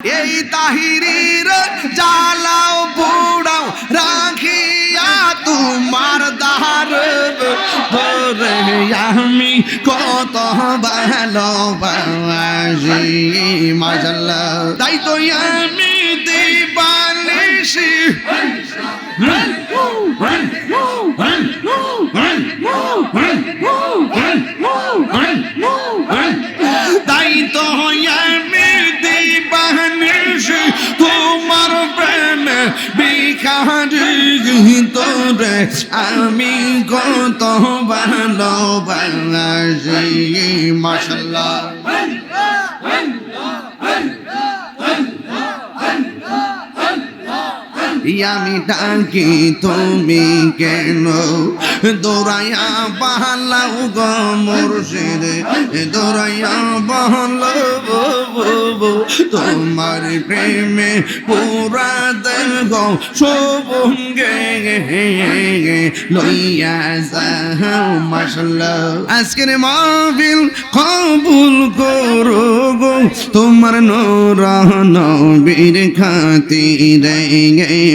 এই তাহিরির জ্বালাও, বুড়াও, রাখিয়া তোমার দার আমি কত ভালোবাসি মাশাল্লাহ তাই তো আমি দিবালিশি বিকারি তোরে আমি কত ভালোবাসি মাশাল্লাহ আমি ডাকি তুমি কেন? দৌড়াইয়া পালাও গো মুর্শিদ, দৌড়াইয়া পালাও তোমার প্রেমে পুরা দেহ সবঙ্গে লইয়া যাও, মাশাল্লাহ। আজকের মাহফিল কবুল করো গো, তোমার নোরা নবীর খাতিরে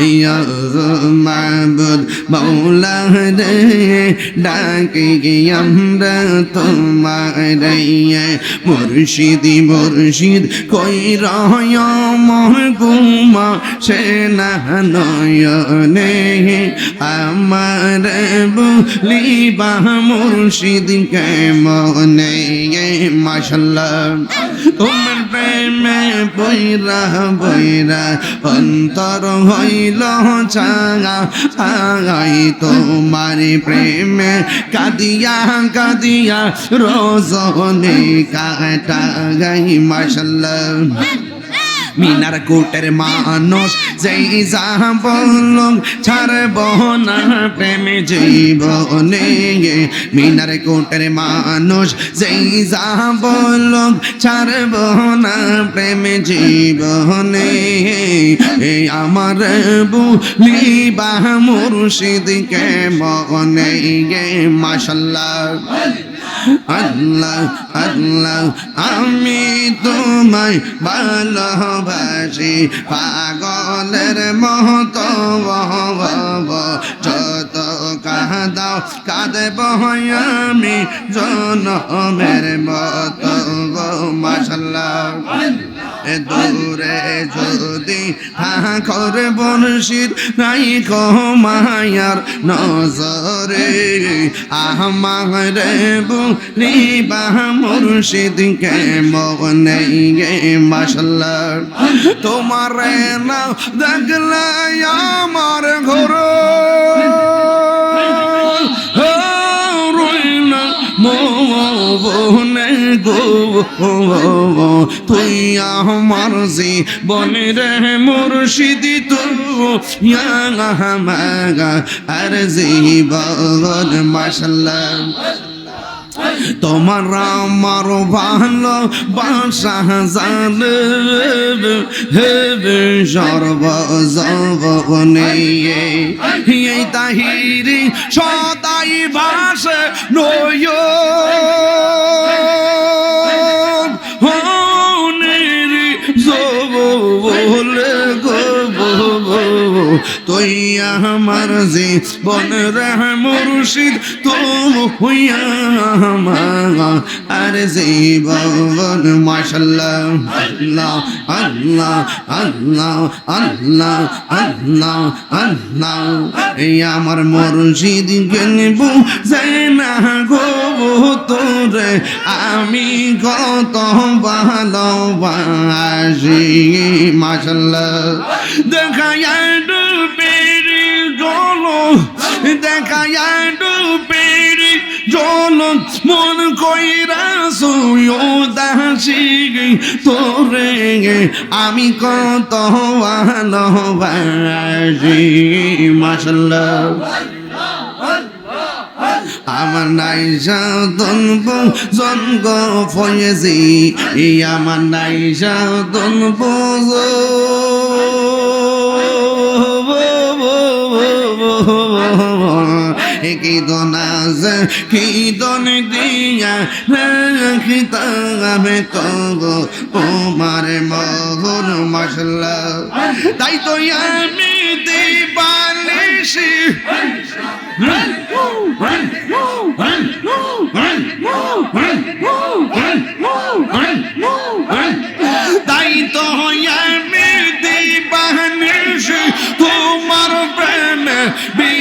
ইয়া মাবুদ মাওলা রে ডাকি আমরা তোমার মুর্শিদি মুর্শিদ কই রয় মন কুমা সে না নয়নে আমার বুলিবা মুর্শিদ কে মনে মাশাল্লাহ। তোমার প্রেমে বৈরা বৈরা অন্তর হইল চাঙা আগাই তোমার প্রেমে কাদিয়া কাদিয়া রোজনে কাটা গাই মাশাল্লাহ মিনার কোটের মানুষ যেই যা বলুন ছাড়ব না, প্রেমে জীবনে মিনার কোটের মানুষ যেই যা বলুন ছাড়ব না, প্রেমে জীবনে এই আমার বুলিবা মুর্শিদকে মনে গে মাশাল্লাহ। আল্লাহ আল্লাহ আমি তোমায় ভালোবাসি। পাগলের মত যত কাঁদাও কাঁদব আমি জনমের মত মাসাল্লাহ দূরে যদি হাকর বনশির নাই মায়ার নজরে, আমার বুনি বাহ মুর্শিদ কে মনে গে মাসাল্লাহ তোমার না দেখলে আমার ঘর। মনে গো তুই আমার জীবনে রে মুর্শিদি তো। আর জীবন মাসাল্লাহ তোমার আমার ভালো বাসা জানে হেবে সর্বজবনে। এই তাহিরি সদাই বাসে নয়। তুই আমার বন রে মুর্শিদ তো হইয়া আর বন মাশাল্লাহ, আল্লাহ আল্লাহ আল্লাহ আল্লাহ আল্লাহ আল্লাহ। এই আমার মরশিদ গেলব যাই না গো তোরে। আমি কত ভালোবাসি মাসাল্লাহ দেখা পেরি জল দেখা পেরি জলম মন কইরা সুয়ো দাসি তোরে গে আমি কত ভালোবাসি মাসাল্লাহ আমার নাই সাধন জন্ম ফয়েছি এই আমার নাই সাধন কি দন আছে কি দন দিয়া রাখিতামে তব তোমার মহর মশলা। তাই তো আমি দিবালিশি। তাই তো আমি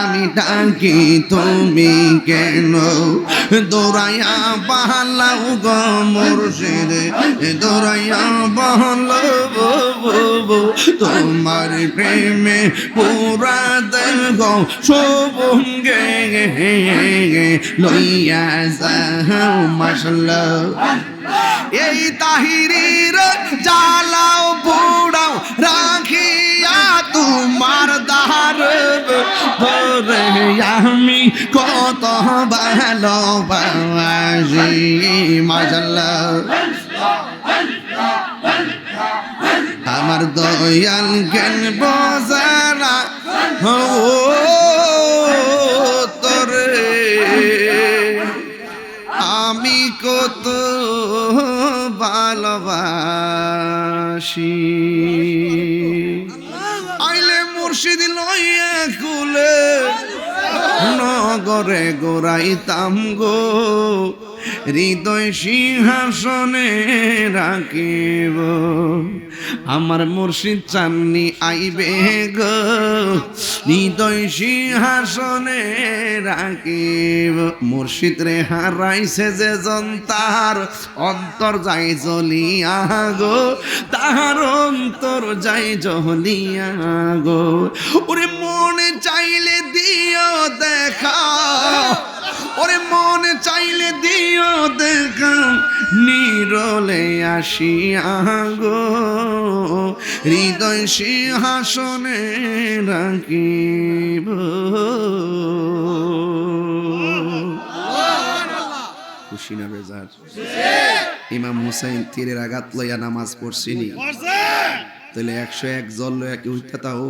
আমি ডাকি, তুমি কেন? দৌড়াইয়া বাহালাও গো মুর্শিদ, দৌড়াইয়া বাহালো তোমার প্রেমে পুরা দেহ শোভঙ্গে লইয়া যাও মাসাল্লাহ এই তাহিরির জ্বালাও পুড়াও, রাখিয়া তোমার দার ধরে আমি কত ভালোবাসি মাসাল্লাহ আমার দয়াল জ্ঞান বজারা ও তোরে আমি কত ভালোবাসি। মুর্শিদ লইয়া কুলে। নগরে গোরাইতাম গো। হৃদয় সিংহাসনে রাখিব। আমার মুর্শিদ চাননি আইবে গো। হৃদয় সিংহাসনে রাখিব। মুর্শিদ রে হারাইছে যে জন্তার অন্তর যাই জ্বলিয়া গো। তাহার অন্তর যাই জ্বলিয়া গো। ওরে মনে চাইলে দিও মনে চাইলে দিও দেখা, নিরলে আসিয়া গো। হৃদয় সিংহাসনে রাখিব। খুশি না বেজার? ইমাম হুসাইন তীরের আঘাত লইয়া নামাজ পড়ছিনি। তাহলে একশো এক জল লইয়া কি উঠতে তাও?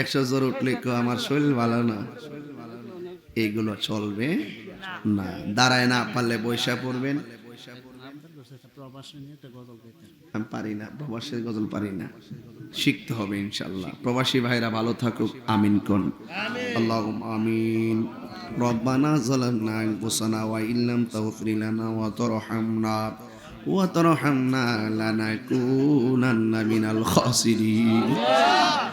একশো জ্বর উঠলে আমার শরীর ভালো না। এইগুলো চলবে না। দাঁড়ায় না, পারলে বৈশা পড়বেন। আমি পারি না, প্রবাসের গজল পারি না। শিখতে হবে ইনশাল্লাহ প্রবাসী ভাইরা ভালো থাকুক, আমিন কোন আল্লাহ আমিন। আনফুসানা ওয়া ইল্লাম তাগফির লানা ওয়া তারহামনা। ওয়া তারহামনা লানাকুনান্না মিনাল খাসিরিন।